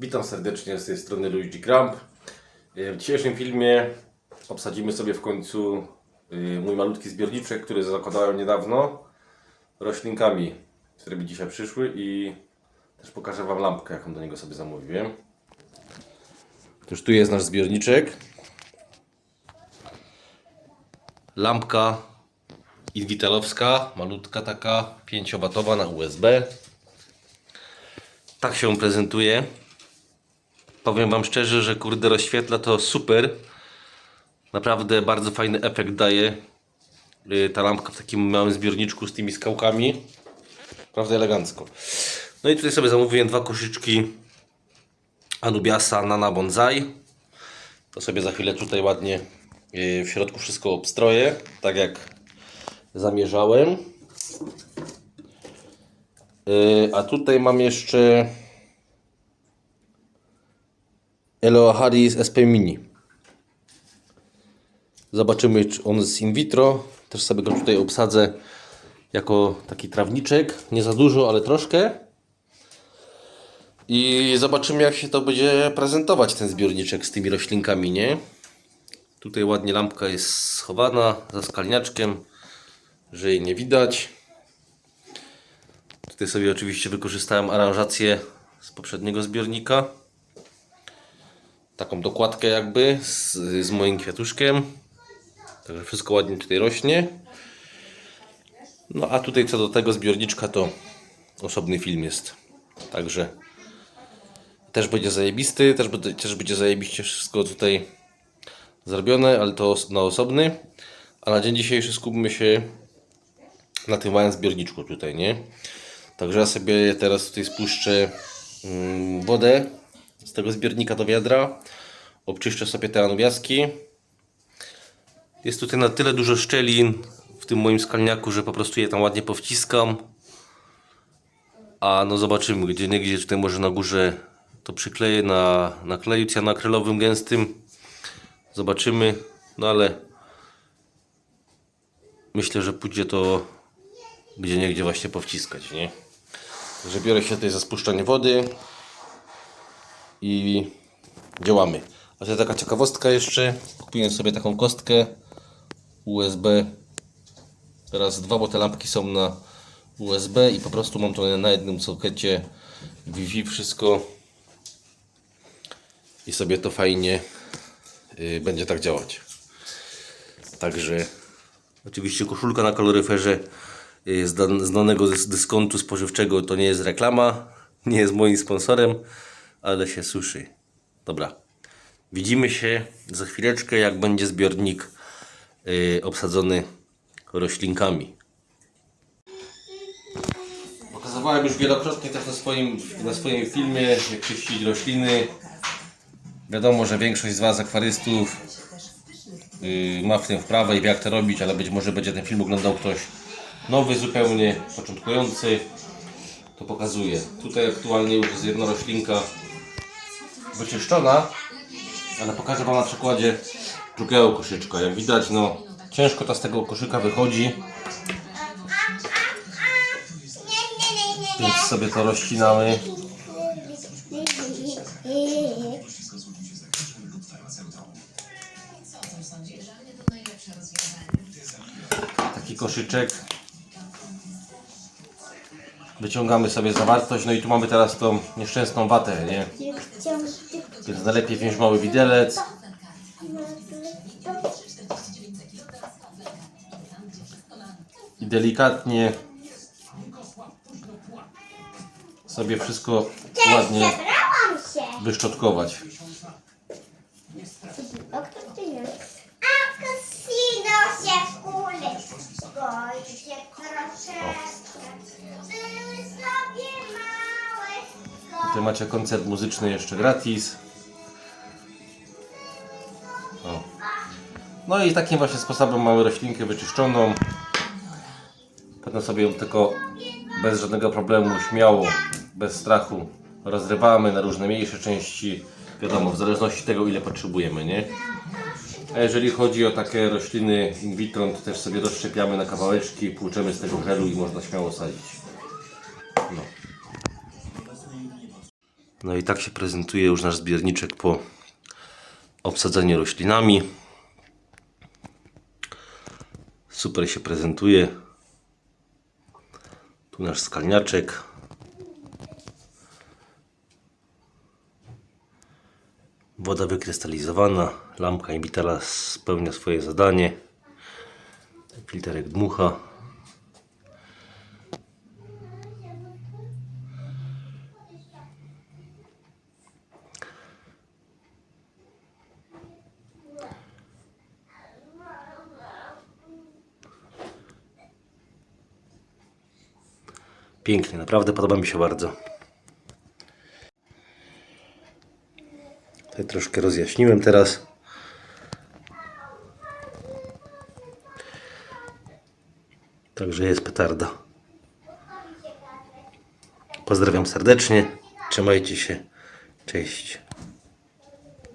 Witam serdecznie z tej strony Luigi Kramp. W dzisiejszym filmie obsadzimy sobie w końcu y, mój malutki zbiorniczek, który zakładałem niedawno roślinkami, które mi dzisiaj przyszły i też pokażę Wam lampkę, jaką do niego sobie zamówiłem. Otóż tu jest nasz zbiorniczek. Lampka inwitalowska, malutka taka, 5W na USB. Tak się prezentuje. Powiem Wam szczerze, że kurde rozświetla to super. Naprawdę bardzo fajny efekt daje yy, ta lampka w takim małym zbiorniczku z tymi skałkami. Naprawdę elegancko. No i tutaj sobie zamówiłem dwa koszyczki Anubiasa Nana Bonsai. To sobie za chwilę tutaj ładnie yy, w środku wszystko obstroję, tak jak zamierzałem. Yy, a tutaj mam jeszcze Eloaharis SP Mini. Zobaczymy, czy on jest in vitro. Też sobie go tutaj obsadzę jako taki trawniczek. Nie za dużo, ale troszkę. I zobaczymy, jak się to będzie prezentować, ten zbiorniczek z tymi roślinkami, nie? Tutaj ładnie lampka jest schowana za skalniaczkiem, że jej nie widać. Tutaj sobie oczywiście wykorzystałem aranżację z poprzedniego zbiornika. Taką dokładkę jakby z, z moim kwiatuszkiem. Także wszystko ładnie tutaj rośnie. No a tutaj co do tego zbiorniczka to osobny film jest. Także też będzie zajebisty, też, będzie- też będzie zajebiście wszystko tutaj zrobione, ale to na osobny. A na dzień dzisiejszy skupmy się na tym małym zbiorniczku tutaj, nie? Także ja sobie teraz tutaj spuszczę mm, wodę tego zbiornika do wiadra. Obczyszczę sobie te anubiaski. Jest tutaj na tyle dużo szczelin w tym moim skalniaku, że po prostu je tam ładnie powciskam. A no zobaczymy, gdzie nie gdzie tutaj może na górze to przykleję na, na kleju cyanoakrylowym gęstym. Zobaczymy, no ale myślę, że pójdzie to gdzie niegdzie właśnie powciskać, nie? Także biorę się tutaj za spuszczanie wody i działamy. A to taka ciekawostka jeszcze. Kupiłem sobie taką kostkę USB. Teraz dwa, bo te lampki są na USB i po prostu mam to na jednym sokecie Wi-Fi wszystko i sobie to fajnie y, będzie tak działać. Także oczywiście koszulka na kaloryferze y, znanego dys- dyskontu spożywczego to nie jest reklama, nie jest moim sponsorem, ale się suszy. Dobra. Widzimy się za chwileczkę, jak będzie zbiornik y, obsadzony roślinkami. Pokazywałem już wielokrotnie też na swoim, na swoim filmie, jak czyścić rośliny. Wiadomo, że większość z Was akwarystów y, ma w tym wprawę i wie jak to robić, ale być może będzie ten film oglądał ktoś nowy zupełnie, początkujący. To pokazuję. Tutaj aktualnie już jest jedna roślinka wyczyszczona, ale pokażę Wam na przykładzie drugiego koszyczka. Jak widać, no ciężko to z tego koszyka wychodzi. Więc sobie to rozcinamy. Taki koszyczek. Wyciągamy sobie zawartość, no i tu mamy teraz tą nieszczęsną watę, nie? Więc najlepiej wziąć mały widelec. I delikatnie sobie wszystko ładnie się. wyszczotkować. O, kto ty jest? A kasino się w kuli. Boi się troszeczkę. Były sobie małe. Tutaj macie koncert muzyczny jeszcze gratis. O. No i takim właśnie sposobem mamy roślinkę wyczyszczoną. Potem sobie ją tylko bez żadnego problemu, śmiało, bez strachu rozrywamy na różne mniejsze części. Wiadomo, w zależności tego ile potrzebujemy, nie? A jeżeli chodzi o takie rośliny in vitro, to też sobie rozszczepiamy na kawałeczki, płuczemy z tego helu i można śmiało sadzić. No. No i tak się prezentuje już nasz zbiorniczek po obsadzeniu roślinami. Super się prezentuje. Tu nasz skalniaczek. Woda wykrystalizowana. Lampka imbitala spełnia swoje zadanie. Filterek dmucha. Pięknie, naprawdę podoba mi się bardzo. Tutaj troszkę rozjaśniłem teraz. Także jest petarda. Pozdrawiam serdecznie. Trzymajcie się. Cześć.